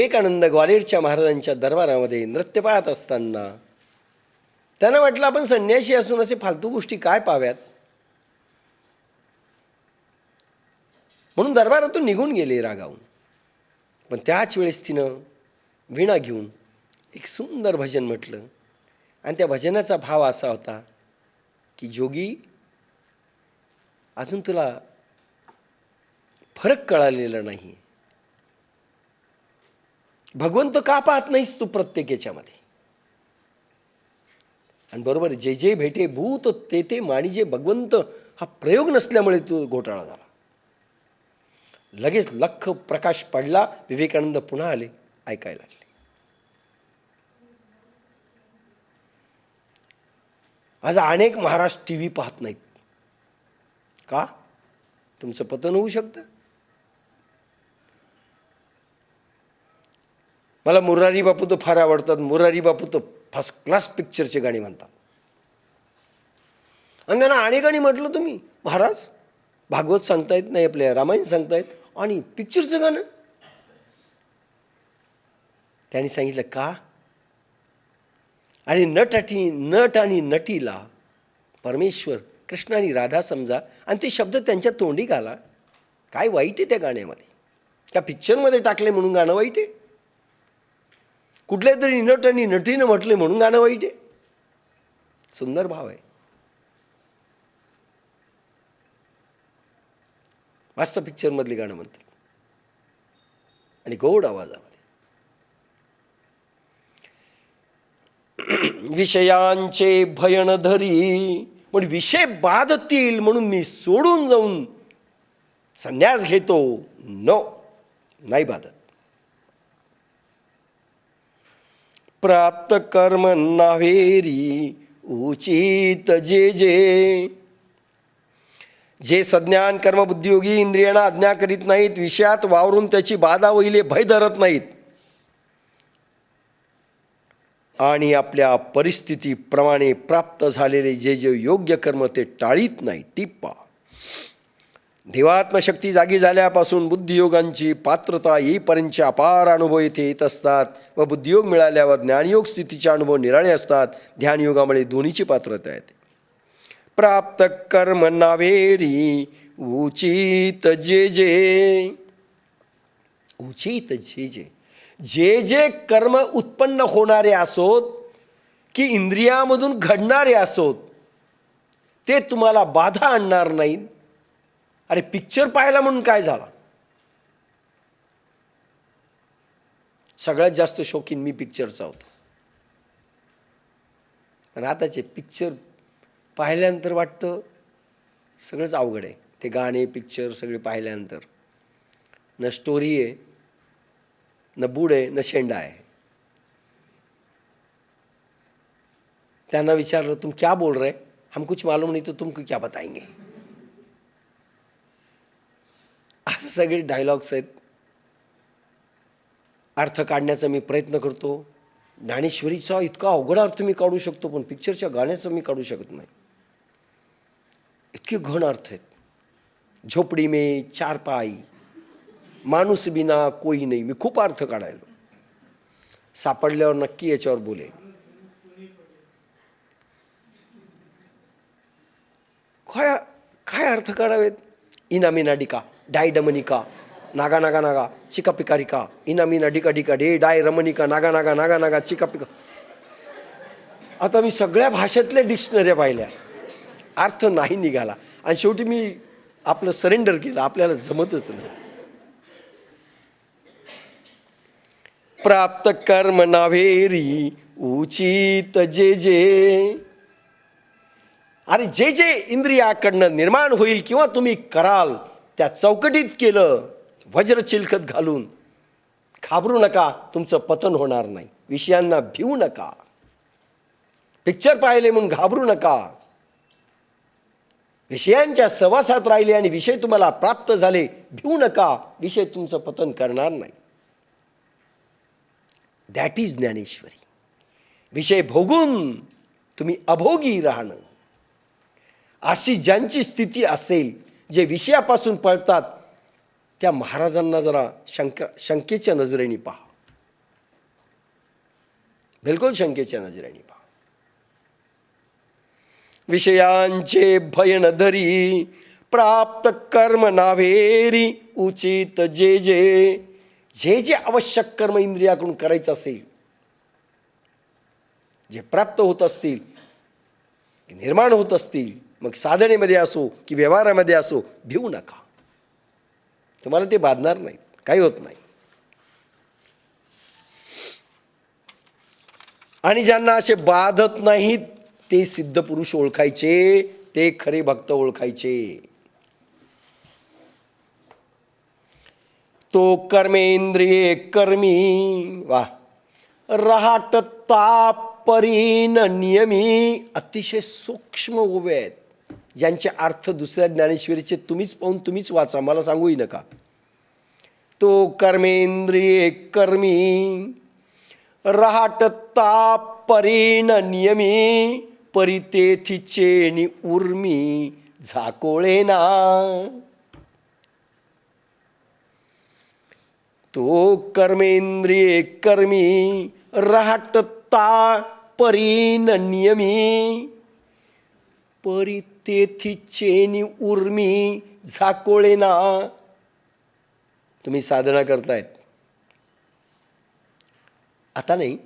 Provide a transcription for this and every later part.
विवेकानंद ग्वालेरच्या महाराजांच्या दरबारामध्ये नृत्य पाहत असताना त्यांना वाटलं आपण संन्याशी असून असे फालतू गोष्टी काय पाव्यात? म्हणून दरबारातून निघून गेले रागावून. पण त्याच वेळेस तिनं वीणा घेऊन एक सुंदर भजन म्हटलं. आणि त्या भजनाचा भाव असा होता की जोगी अजून तुला फरक कळालेला नाही. भगवंत का पाहत नाहीस तू प्रत्येक याच्यामध्ये? आणि बरोबर जे जे भेटे भूत ते ते माणिजे भगवंत हा प्रयोग नसल्यामुळे तो घोटाळा झाला. लगेच लख प्रकाश पडला विवेकानंद पुन्हा आले ऐकायला लागले. आज अनेक महाराष्ट्र टी व्ही पाहत नाहीत. का? तुमचं पतन होऊ शकतं? मला मुरारी बापू तर फार आवडतात. मुरारी बापू तर फर्स्ट क्लास पिक्चरचे गाणी म्हणतात. आणि त्यांना आणि गाणी म्हटलं तुम्ही महाराज भागवत सांगतायत नाही आपल्या रामायण सांगतायत आणि पिक्चरचं गाणं. त्यांनी सांगितलं का? आणि नट अटी नट आणि नटीला परमेश्वर कृष्ण आणि राधा समजा आणि ते शब्द त्यांच्या तोंडी घाला. काय वाईट आहे त्या गाण्यामध्ये. त्या पिक्चरमध्ये टाकले म्हणून गाणं वाईट आहे. कुठल्या तरी नट आणि नटीनं म्हटले म्हणून गाणं वाईट आहे. सुंदर भाव आहे. मस्त पिक्चरमधली गाणं म्हणतात. आणि गोड आवाजामध्ये. विषयांचे भयण धरी पण विषय बाधतील म्हणून मी सोडून जाऊन संन्यास घेतो. नो नाही बाधत. प्राप्त कर्म नावेरी उचित जे जे. जे सज्ञान कर्मबुद्धियोगी इंद्रियांना आज्ञा करीत नाहीत विषयात वावरून त्याची बाधा वहिले भय धरत नाहीत. आणि आपल्या परिस्थितीप्रमाणे प्राप्त झालेले जे जे योग्य कर्म ते टाळीत नाही टिप्पा. देवात्मशक्ती जागी झाल्यापासून बुद्धियोगांची पात्रता येईपर्यंतचे अपार अनुभव येथे येत असतात व बुद्धियोग मिळाल्यावर ज्ञानयोग स्थितीचे अनुभव निराळे असतात. ध्यानयोगामुळे दोन्हीची पात्रता येते. प्राप्त कर्म नावेरी उचित जे जे. उचित जे जे. जे जे कर्म उत्पन्न होणारे असोत की इंद्रियामधून घडणारे असोत ते तुम्हाला बाधा आणणार नाहीत. अरे पिक्चर पाहायला म्हणून काय झाला? सगळ्यात जास्त शौकीन मी पिक्चरचा होतो. पण आताचे पिक्चर पाहिल्यानंतर वाटतं सगळंच अवघड आहे. ते गाणे पिक्चर सगळे पाहिल्यानंतर. न स्टोरी आहे न बूड आहे न शेंडा आहे. त्यांना विचारलं तुम क्या बोल रहे? हम कुछ मालूम नहीं तो तुमको क्या बताएंगे? असे सगळे डायलॉग्स आहेत. अर्थ काढण्याचा मी प्रयत्न करतो. ज्ञानेश्वरीचा इतका अवघड अर्थ मी काढू शकतो पण पिक्चरच्या गाण्याचा मी काढू शकत नाही. इतके घन अर्थ आहेत. झोपडी मे चार पाई माणूस बिना कोई नाही. मी खूप अर्थ काढायलो. सापडल्यावर नक्की याच्यावर बोलेन काय काय अर्थ काढावेत? इनामिना डिका डाय डमनिका नागा नागा नागा चिका पिकारिका इनामिना डिका डिका डे डाय रमनिका नागा नागा नागा नागा चिका पिका आता मी सगळ्या भाषेतल्या डिक्शनऱ्या पाहिल्या अर्थ नाही निघाला आणि शेवटी मी आपलं सरेंडर केलं आपल्याला जमतच नाही प्राप्त कर्म नावेरी उचित जे जे अरे जे जे इंद्रियाकडनं निर्माण होईल किंवा तुम्ही कराल त्या चौकटीत केलं वज्र चिलखत घालून. घाबरू नका तुमचं पतन होणार नाही. विषयांना भिवू नका. पिक्चर पाहिले म्हणून घाबरू नका. विषयांच्या सहवासात राहिले आणि विषय तुम्हाला प्राप्त झाले भिवू नका. विषय तुमचं पतन करणार नाही. That is Dnyaneshwari. विषय भोगून तुम्ही अभोगी राहणं. अशी ज्यांची स्थिती असेल जे विषयापासून पळतात त्या महाराजांना जरा शंका शंकेच्या नजरेने पहा. बिलकुल शंकेच्या नजरेने पहा. विषयांचे भयन धरी प्राप्त कर्म नावेरी उचित जे जे जे जे आवश्यक कर्म इंद्रियाकडून करायचं असेल जे प्राप्त होत असतील निर्माण होत असतील मग साधनेमध्ये असो की व्यवहारामध्ये असो भिवू नका. तुम्हाला ते बाधणार नाहीत. काही होत नाही. आणि ज्यांना असे बाधत नाहीत ते सिद्ध पुरुष ओळखायचे ते खरे भक्त ओळखायचे. तो कर्मेंद्रिये कर्मी वा रहाटता परीन नियमी अतिशय सूक्ष्म उभे आहेत. ज्यांचे अर्थ दुसऱ्या ज्ञानेश्वरीचे तुम्हीच पाहून तुम्हीच वाचा मला सांगूही नका. तो कर्मेंद्रिये कर्मी रहाटता परीन नियमी परितेथीचे नि उर्मी झाकोळेना तो कर्मेंद्रिये कर्मी रहाटता परीन नियमी परितेथीचे चेनी उर्मी झाकोळेना तुम्ही साधना करतायत. आता नाही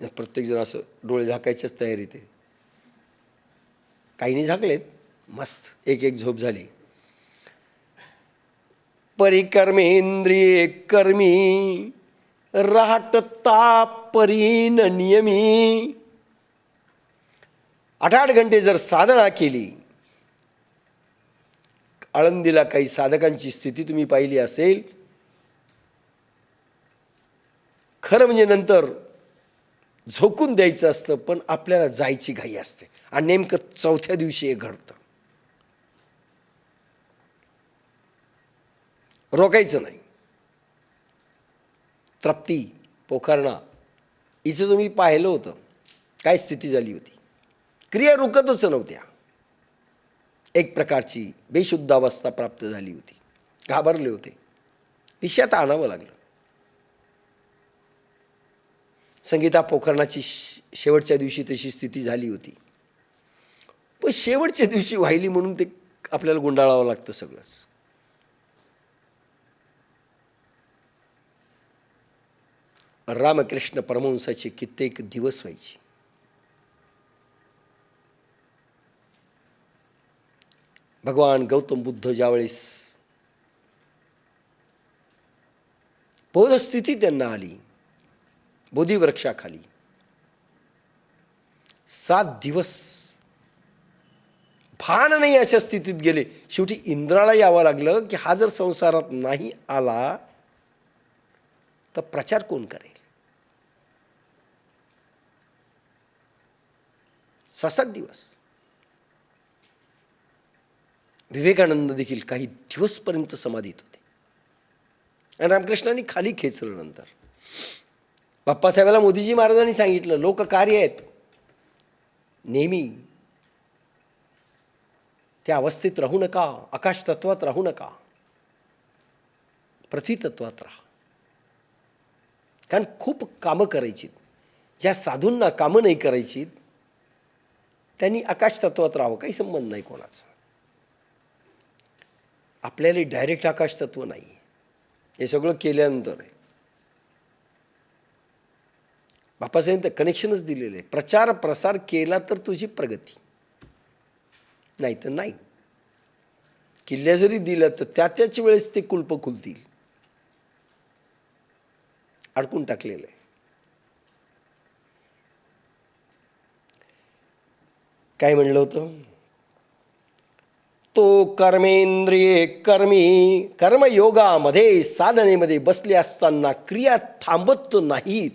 प्रत्येकजण असं डोळे झाकायच्याच तयारीत आहे. काहींनी झाकलेत मस्त एक एक झोप झाली. परिकर्मेंद्रिये कर्मी राहटता परीन नियमी. आठ आठ घंटे जर साधना केली आळंदीला काही साधकांची स्थिती तुम्ही पाहिली असेल खरं म्हणजे नंतर झोकून द्यायचं असतं पण आपल्याला जायची घाई असते. आणि नेमकं चौथ्या दिवशी हे घडतं. रोकायचं नाही. तृप्ती पोखरणा हिचं तुम्ही पाहिलं होतं. काय स्थिती झाली होती? क्रिया रुकतच नव्हत्या. एक प्रकारची बेशुद्ध अवस्था प्राप्त झाली होती. घाबरले होते. विषयात आणावं लागलं. संगीता पोखरणाची शेवटच्या दिवशी तशी स्थिती झाली होती. पण शेवटच्या दिवशी व्हायली म्हणून ते आपल्याला गुंडाळावं लागतं सगळंच. रामकृष्ण परमहंसाचे कित्येक दिवस व्हायचे. भगवान गौतम बुद्ध ज्यावेळेस बोधस्थिती त्यांना आली बोधिवृक्षाखाली सात दिवस भान नाही अशा स्थितीत गेले. शेवटी इंद्राला यावं लागलं की हा जर संसारात नाही आला तर प्रचार कोण करेल? सात दिवस. विवेकानंद देखील काही दिवसपर्यंत समाधीत होते. आणि रामकृष्णांनी खाली खेचलं नंतर बाप्पासाहेबाला मोदीजी महाराजांनी सांगितलं लोक कार्य आहेत. नेहमी त्या अवस्थेत राहू नका आकाश तत्वात राहू नका. प्रतितत्वात राहा. कारण खूप कामं करायची ज्या साधूंना कामं नाही करायची त्यांनी आकाश तत्वात राहावं काही संबंध नाही कोणाचा. आपल्याला डायरेक्ट आकाश तत्व नाही. हे सगळं केल्यानंतर आहे. बापासाहेब तर कनेक्शनच दिलेलं. आहे प्रचार प्रसार केला तर तुझी प्रगती. नाही तर नाही. किल्ल्या जरी दिल्या तर त्या त्याच वेळेस ते कुलप खुलतील. अडकून टाकलेलं आहे. काय म्हणलं होतं? तो कर्मेंद्रिये कर्मी. कर्मयोगामध्ये साधनेमध्ये बसले असताना क्रिया थांबत नाहीत.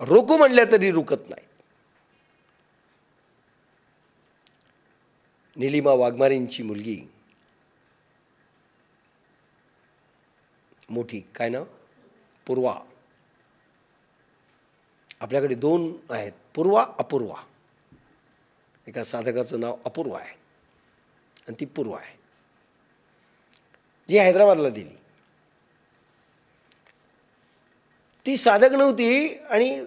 रोकू म्हणल्या तरी रुकत नाही निलिमा वाघमारेंची मुलगी. मोठी. काय ना पूर्वा. आपल्याकडे दोन आहेत. पूर्वा अपूर्वा. एका साधकाचं नाव अपूर्व आहे. आणि ती पूर्व आहे. जी हैदराबादला दिली. ती साधक नव्हती आणि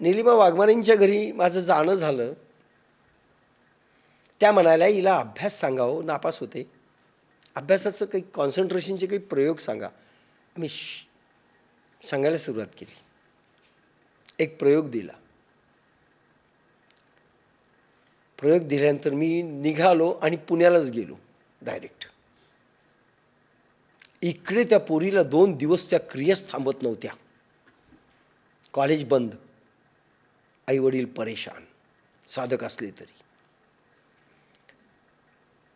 निलिमा वाघमारेंच्या घरी माझं जाणं झालं. त्या म्हणाल्या हिला अभ्यास सांगावं हो, नापास होते. अभ्यासाचं काही कॉन्सन्ट्रेशनचे काही प्रयोग सांगा. आम्ही श- सांगायला सुरुवात केली. एक प्रयोग दिला. प्रयोग दिल्यानंतर मी निघालो आणि पुण्यालाच गेलो डायरेक्ट इकडे त्या पोरीला दोन दिवस त्या क्रियाच थांबत नव्हत्या. कॉलेज बंद. आईवडील परेशान. साधक असले तरी.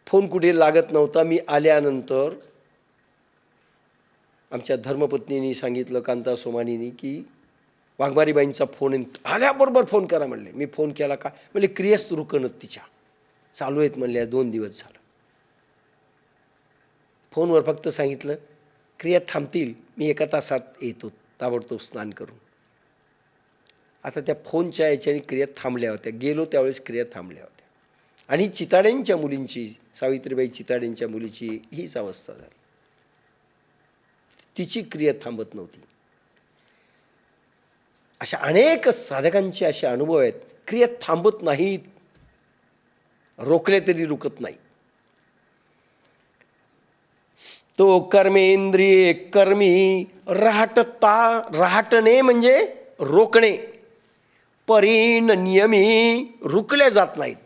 फोन कुठे लागत नव्हता. मी आल्यानंतर आमच्या धर्मपत्नीनी सांगितलं कांता सोमानीनी की वाघमारीबाईंचा फोन येईन आल्याबरोबर फोन करा म्हणले. मी फोन केला का? म्हणले क्रियाच रुकणत तिच्या. चालू आहेत म्हणल्या दोन दिवस झालं. फोनवर फक्त सांगितलं क्रिया थांबतील. मी एका तासात येतो. ताबडतोब स्नान करून. आता त्या फोनच्या याच्याने क्रिया थांबल्या होत्या. गेलो त्यावेळेस क्रिया थांबल्या होत्या. आणि चिताड्यांच्या मुलींची सावित्रीबाई चिताड्यांच्या मुलीची हीच अवस्था झाली. तिची क्रिया थांबत नव्हती. अशा अनेक साधकांचे असे अनुभव आहेत. क्रिया थांबत नाहीत. रोखले तरी रुकत नाही. तो कर्मेंद्रिय कर्मी राहटता राहटणे म्हणजे रोखणे. परीन नियमी रुकले जात नाहीत.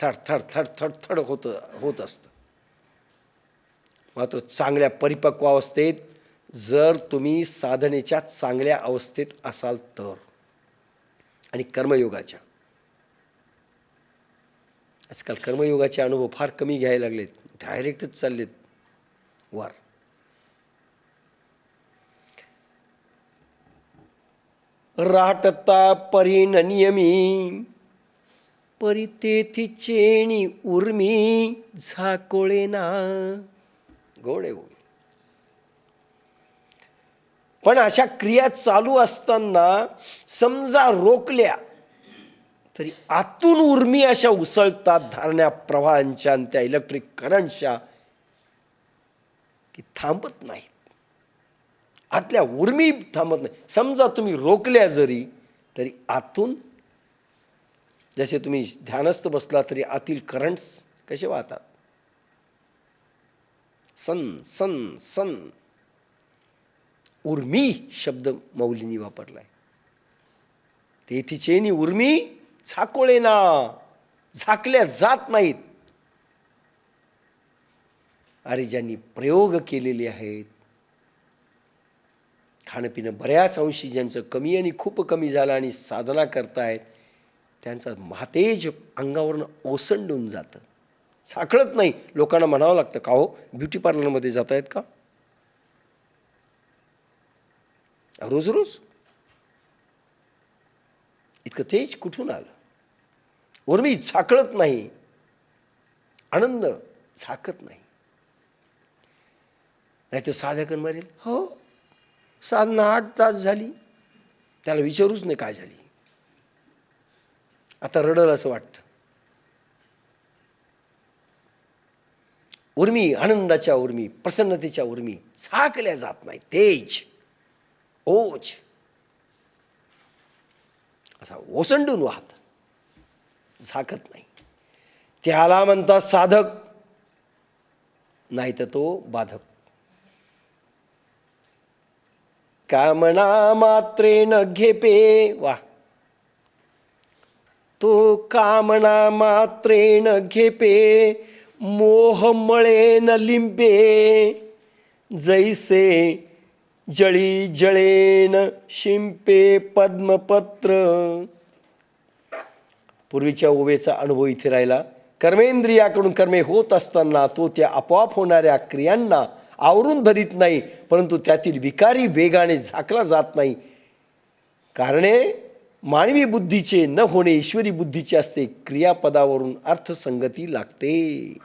थड थड थड थड थड होत होत असतं. मात्र चांगल्या परिपक्व अवस्थेत जर तुम्ही साधनेच्या चांगल्या अवस्थेत असाल तर. आणि कर्मयोगाच्या. आजकाल कर्मयोगाचे अनुभव फार कमी घ्यायला लागलेत. डायरेक्टच चाललेत. वर. राटता परीन नियमी. परितेथी चेणी उर्मी. झाकोळे ना गोडे गोड पण अशा क्रिया चालू असताना समजा रोखल्या तरी आतून उर्मी अशा उसळतात धारण्या प्रवाहांच्या आणि त्या इलेक्ट्रिक करंटच्या की थांबत नाहीत. आतल्या उर्मी थांबत नाही. समजा तुम्ही रोखल्या जरी तरी आतून जसे तुम्ही ध्यानस्थ बसला तरी आतील करंट्स कसे वाहतात? सन सन सन. उर्मी शब्द मौलीनी वापरलाय. तिचेनी उर्मी झाकोळे ना झाकल्या जात नाहीत. अरे ज्यांनी प्रयोग केलेले आहेत खाणंपिणं बऱ्याच अंशी ज्यांचं कमी आणि खूप कमी झालं आणि साधना करतायत त्यांचा महातेज अंगावरनं ओसंडून जातं. साखळत नाही. लोकांना म्हणावं लागतं का हो? ब्युटी पार्लरमध्ये जात आहेत का? रोज रोज. इतकं तेज कुठून आलं? उर्मी झाकळत नाही. आनंद झाकत नाही. नाही तर साधकन मरेल? हो. साधना आठ तास झाली. त्याला विचारूच नाही काय झाली. आता रडल असं वाटतं. उर्मी आनंदाच्या उर्मी प्रसन्नतेच्या उर्मी झाकल्या जात नाही. तेज. ओच. असा ओसंडून वाहत. झाकत नाही. त्याला म्हणतात साधक. नाही तर तो बाधक. कामना मात्रेन घेपे? वा. तो कामना मात्रेन घेपे? मोहमळेन लिंबे जैसे जळी जळेन शिंपे पद्मपत्र. पूर्वीच्या ओवेचा अनुभव इथे राहिला. कर्मेंद्रियाकडून कर्मे होत असताना तो त्या आपोआप होणाऱ्या क्रियांना आवरून धरीत नाही परंतु त्यातील विकारी वेगाने झाकला जात नाही. कारणे मानवी बुद्धीचे न होणे ईश्वरी बुद्धीचे असते क्रियापदावरून अर्थसंगती लागते.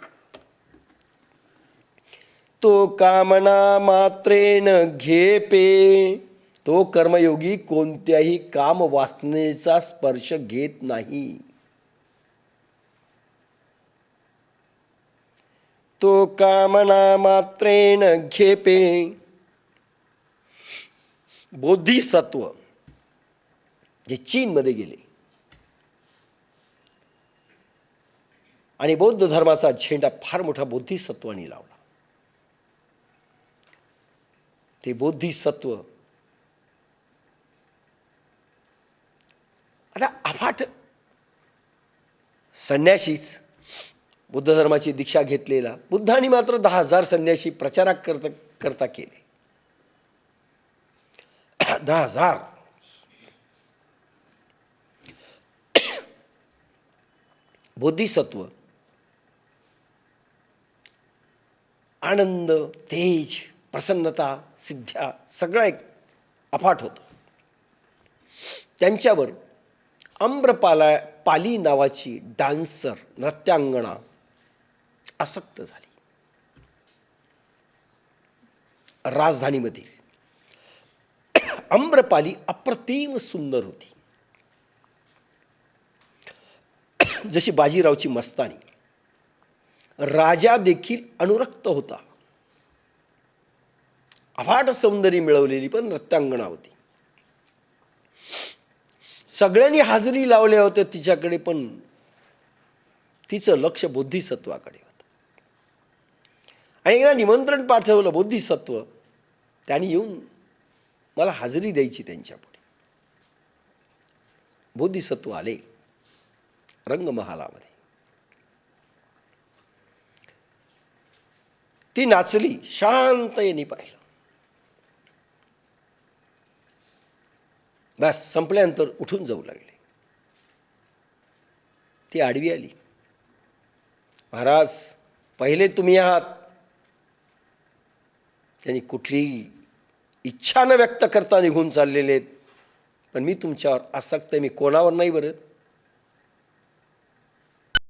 तो कामना मात्रेन घेपे. तो कर्मयोगी कोणत्याही काम वासनेचा स्पर्श घेत नाही. तो कामना मात्रेन घेपे. बोधिसत्व जे चीनमध्ये गेले. आणि बौद्ध धर्माचा झेंडा फार मोठा बोधिसत्वाने लावला. ते बोधिसत्व. आता अफाट संन्याशीच बुद्ध धर्माची दीक्षा घेतलेला बुद्धांनी मात्र दहा हजार संन्याशी प्रचाराक करता करता केले. दहा हजार. बोधिसत्व. आनंद तेज. प्रसन्नता सिद्ध्या सगळं एक अफाट होतं. त्यांच्यावर आम्रपाला पाली नावाची डान्सर नृत्यांगणा आसक्त झाली. राजधानीमधील आम्रपाली अप्रतिम सुंदर होती. जशी बाजीरावची मस्तानी राजा देखील अनुरक्त होता. अफाट सौंदर्य मिळवलेली पण नृत्यांगणा होती. सगळ्यांनी हाजरी लावल्या होत्या तिच्याकडे पण तिचं लक्ष बुद्धिसत्वाकडे होतं. आणि एकदा निमंत्रण पाठवलं बुद्धिसत्व त्यांनी येऊन मला हाजरी द्यायची त्यांच्यापुढे. बुद्धिसत्व आले रंगमहालामध्ये. ती नाचली शांततेने पाहिलं. बस संपल्यानंतर उठून जाऊ लागले. ती आडवी आली. महाराज पहिले तुम्ही आहात. त्यांनी कुठली इच्छा न व्यक्त करता निघून चाललेले आहेत. पण मी तुमच्यावर आसक्त आहे. मी कोणावर नाही बरं.